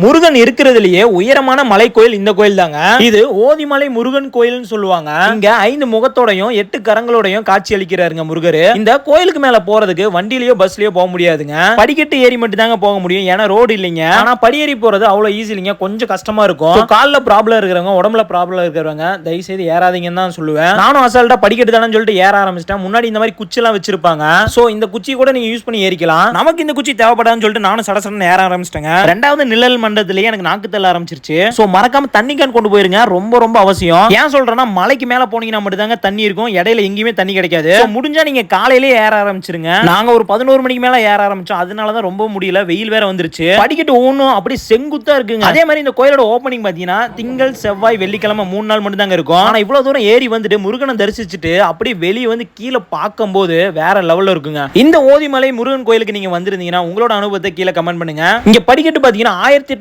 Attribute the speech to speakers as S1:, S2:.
S1: முருகன் இருக்கிறதுலயே உயரமான மலை கோயில் இந்த கோயில் தாங்க. இது ஓதிமலை முருகன் கோயில்னு சொல்லுவாங்க. இங்க ஐந்து முகத்தோடையும் எட்டு கரங்களோடையும் காட்சி அளிக்கிறாருங்க முருகர். இந்த கோயிலுக்கு மேல போறதுக்கு வண்டிலயோ பஸ்லயோ போக முடியாதுங்க. படிக்கட்டு ஏறி மட்டும் தாங்க போக முடியும். ஏன்னா ரோடு இல்லைங்க. ஆனா படியேறி போறது அவ்வளவு ஈஸி இல்லைங்க. கொஞ்சம் கஷ்டமா இருக்கும். காலில் கால்ல ப்ராப்ளம் இருக்கிறவங்க உடம்புல ப்ராப்ளம் இருக்கிறவங்க தயவு செய்து ஏறாதீங்கன்னு தான் சொல்லுவேன். நானும் அசால்ட்டா படிக்கட்டு தானே சொல்லிட்டு ஏற ஆரம்பிச்சிட்டேன். முன்னாடி இந்த மாதிரி குச்சி எல்லாம் வச்சிருப்பாங்க. சோ இந்த குச்சி கூட நீங்க யூஸ் பண்ணி ஏறிக்கலாம். நமக்கு இந்த குச்சி தேவைப்படாதுன்னு சொல்லிட்டு நானும் சடசடன்னு ஏற ஆரம்பிச்சிட்டேங்க. ரெண்டாவது நிழல் மண்டலத்திலேயே எனக்கு நாக்கு தள்ள ஆரம்பிச்சிருச்சு. ஸோ மறக்காம தண்ணி கேன் கொண்டு போயிருங்க. ரொம்ப ரொம்ப அவசியம். ஏன் சொல்றேன்னா மலைக்கு மேல போனீங்கன்னா மட்டும் தாங்க தண்ணி இருக்கும். இடையில எங்கேயுமே தண்ணி கிடைக்காது. முடிஞ்சா நீங்க காலையிலேயே ஏற ஆரம்பிச்சிருங்க. நாங்க ஒரு பதினோரு மணிக்கு மேல ஏற ஆரம்பிச்சோம். அதனாலதான் ரொம்ப முடியல. வெயில் வேற வந்துருச்சு. படிக்கட்டு ஒவ்வொன்றும் அப்படி செங்குத்தா இருக்குங்க. அதே மாதிரி இந்த கோயிலோட ஓப்பனிங் பாத்தீங்கன்னா திங்கள் செவ்வாய் வெள்ளிக்கிழமை மூணு நாள் மட்டும் தாங்க இருக்கும். ஆனா இவ்வளவு தூரம் ஏறி வந்துட்டு முருகனை தரிசிச்சுட்டு அப்படியே வெளியே வந்து கீழே பார்க்கும்போது வேற லெவல்ல இருக்குங்க. இந்த ஓதிமலை முருகன் கோயிலுக்கு நீங்க வந்திருந்தீங்கன்னா உங்களோட அனுபவத்தை கீழே கமெண்ட் பண்ணுங்க. இங்க படிக்கட்டு பாத்தீங்கன்னா ஆயிரத்தி